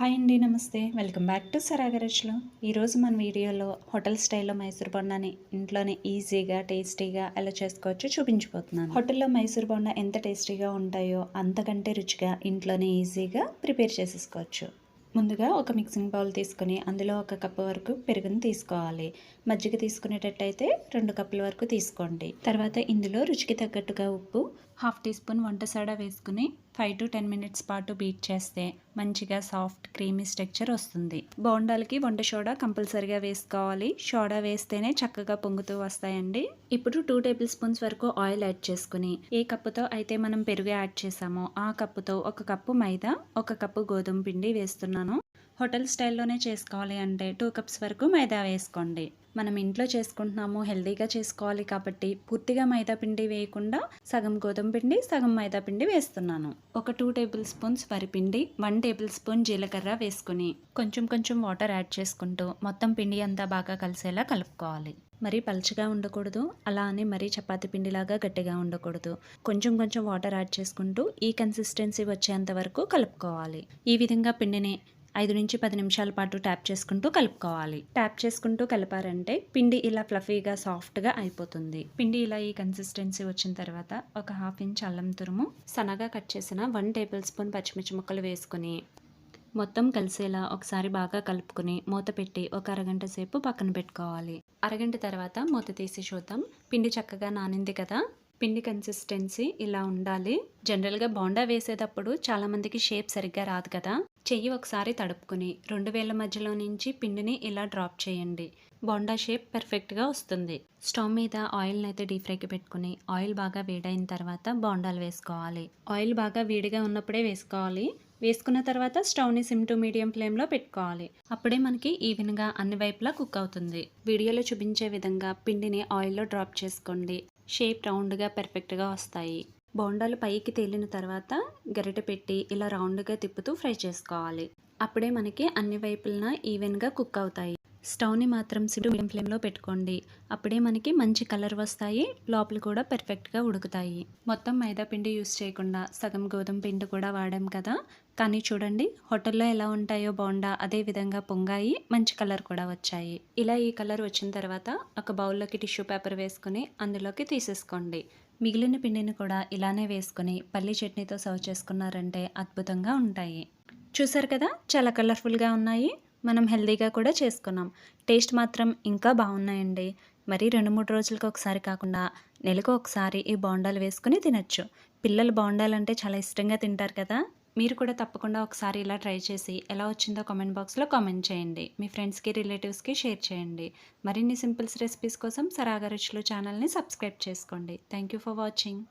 Hi అండి నమస్తే. Welcome back to సరాగరచ్లో. ఈరోజు మన వీడియోలో హోటల్ స్టైల్లో మైసూర్ బొండాని ఇంట్లోనే ఈజీగా టేస్టీగా ఎలా చేసుకోవచ్చో చూపించిపోతున్నాను హోటల్లో మైసూర్ బొండా ఎంత టేస్టీగా ఉంటాయో అంతకంటే రుచిగా ఇంట్లోనే ఈజీగా ప్రిపేర్ చేసేసుకోవచ్చు. ముందుగా ఒక మిక్సింగ్ బౌల్ తీసుకుని అందులో ఒక కప్పు వరకు పెరుగుని తీసుకోవాలి. మజ్జిగ తీసుకునేటట్టయితే రెండు కప్పుల వరకు తీసుకోండి. తర్వాత ఇందులో రుచికి తగ్గట్టుగా ఉప్పు హాఫ్ టీ స్పూన్ వంట సోడా వేసుకుని ఫైవ్ టు టెన్ మినిట్స్ పాటు బీట్ చేస్తే మంచిగా సాఫ్ట్ క్రీమీ స్ట్రక్చర్ వస్తుంది. బోండాలకి వంట సోడా కంపల్సరిగా వేసుకోవాలి. సోడా వేస్తేనే చక్కగా పొంగుతూ వస్తాయండి. ఇప్పుడు టూ టేబుల్ స్పూన్స్ వరకు ఆయిల్ యాడ్ చేసుకుని ఏ కప్పుతో అయితే మనం పెరుగు యాడ్ చేసామో ఆ కప్పుతో ఒక కప్పు మైదా ఒక కప్పు గోధుమ పిండి వేస్తున్నాను. హోటల్ స్టైల్లోనే చేసుకోవాలి అంటే టూ కప్స్ వరకు మైదా వేసుకోండి. మనం ఇంట్లో చేసుకుంటున్నాము హెల్తీగా చేసుకోవాలి కాబట్టి పూర్తిగా మైదా పిండి వేయకుండా సగం గోధుమ పిండి సగం మైదా పిండి వేస్తున్నాను. ఒక టూ టేబుల్ స్పూన్స్ వరిపిండి వన్ టేబుల్ స్పూన్ జీలకర్ర వేసుకుని కొంచెం కొంచెం వాటర్ యాడ్ చేసుకుంటూ మొత్తం పిండి అంతా బాగా కలిసేలా కలుపుకోవాలి. మరీ పలుచగా ఉండకూడదు అలా అని మరీ చపాతి పిండిలాగా గట్టిగా ఉండకూడదు. కొంచెం కొంచెం వాటర్ యాడ్ చేసుకుంటూ ఈ కన్సిస్టెన్సీ వచ్చేంత వరకు కలుపుకోవాలి. ఈ విధంగా పిండిని ఐదు నుంచి పది నిమిషాల పాటు ట్యాప్ చేసుకుంటూ కలుపుకోవాలి. ట్యాప్ చేసుకుంటూ కలిపారంటే పిండి ఇలా ఫ్లఫీగా సాఫ్ట్గా అయిపోతుంది. పిండి ఇలా ఈ కన్సిస్టెన్సీ వచ్చిన తర్వాత ఒక హాఫ్ ఇంచ్ అల్లం తురుము సన్నగా కట్ చేసిన వన్ టేబుల్ స్పూన్ పచ్చిమిర్చి ముక్కలు వేసుకుని మొత్తం కలిసేలా ఒకసారి బాగా కలుపుకుని మూత పెట్టి ఒక అరగంట సేపు పక్కన పెట్టుకోవాలి. అరగంట తర్వాత మూత తీసి చూద్దాం. పిండి చక్కగా నానింది కదా? పిండి కన్సిస్టెన్సీ ఇలా ఉండాలి. జనరల్గా బోండా వేసేటప్పుడు చాలామందికి షేప్ సరిగ్గా రాదు కదా. చెయ్యి ఒకసారి తడుపుకుని రెండు వేల మధ్యలో నుంచి పిండిని ఇలా డ్రాప్ చేయండి. బోండా షేప్ పర్ఫెక్ట్గా వస్తుంది. స్టవ్ మీద ఆయిల్ని అయితే డీప్ ఫ్రైకి పెట్టుకుని ఆయిల్ బాగా వేడైన తర్వాత బోండాలు వేసుకోవాలి. ఆయిల్ బాగా వేడిగా ఉన్నప్పుడే వేసుకోవాలి. వేసుకున్న తర్వాత స్టవ్ని సిమ్ టు మీడియం ఫ్లేమ్లో పెట్టుకోవాలి. అప్పుడే మనకి ఈవెన్గా అన్ని వైపులా కుక్ అవుతుంది. వీడియోలో చూపించే విధంగా పిండిని ఆయిల్లో డ్రాప్ చేసుకోండి. షేప్ రౌండ్గా పర్ఫెక్ట్గా వస్తాయి. బోండాలు పైకి తేలిన తర్వాత గరిటె పెట్టి ఇలా రౌండ్గా తిప్పుతూ ఫ్రై చేసుకోవాలి. అప్పుడే మనకి అన్ని వైపులన ఈవెన్గా కుక్ అవుతాయి. స్టవ్ని మాత్రం సిమ్ మీడియం ఫ్లేమ్లో పెట్టుకోండి. అప్పుడే మనకి మంచి కలర్ వస్తాయి. లోపల కూడా పర్ఫెక్ట్గా ఉడుకుతాయి. మొత్తం మైదా పిండి యూస్ చేయకుండా సగం గోధుమ పిండి కూడా వాడాం కదా. కానీ చూడండి హోటల్లో ఎలా ఉంటాయో బోండా అదే విధంగా పొంగాయి మంచి కలర్ కూడా వచ్చాయి. ఇలా ఈ కలర్ వచ్చిన తర్వాత ఒక బౌల్లోకి టిష్యూ పేపర్ వేసుకుని అందులోకి తీసేసుకోండి. మిగిలిన పిండిని కూడా ఇలానే వేసుకుని పల్లి చట్నీతో సర్వ్ చేసుకున్నారంటే అద్భుతంగా ఉంటాయి. చూసారు కదా చాలా కలర్ఫుల్గా ఉన్నాయి. మనం హెల్దీగా కూడా చేసుకున్నాం. టేస్ట్ మాత్రం ఇంకా బాగున్నాయండి. మరి రెండు మూడు రోజులకు ఒకసారి కాకుండా నెలకు ఒకసారి ఈ బోండాలు వేసుకుని తినచ్చు. పిల్లలు బోండాలంటే చాలా ఇష్టంగా తింటారు కదా. మీరు కూడా తప్పకుండా ఒకసారి ఇలా ట్రై చేసి ఎలా వచ్చిందో కామెంట్ బాక్స్లో కామెంట్ చేయండి. మీ ఫ్రెండ్స్కి రిలేటివ్స్కి షేర్ చేయండి. మరిన్ని సింపుల్స్ రెసిపీస్ కోసం సరాగ రుచులు ఛానల్ని సబ్స్క్రైబ్ చేసుకోండి. Thank you for watching.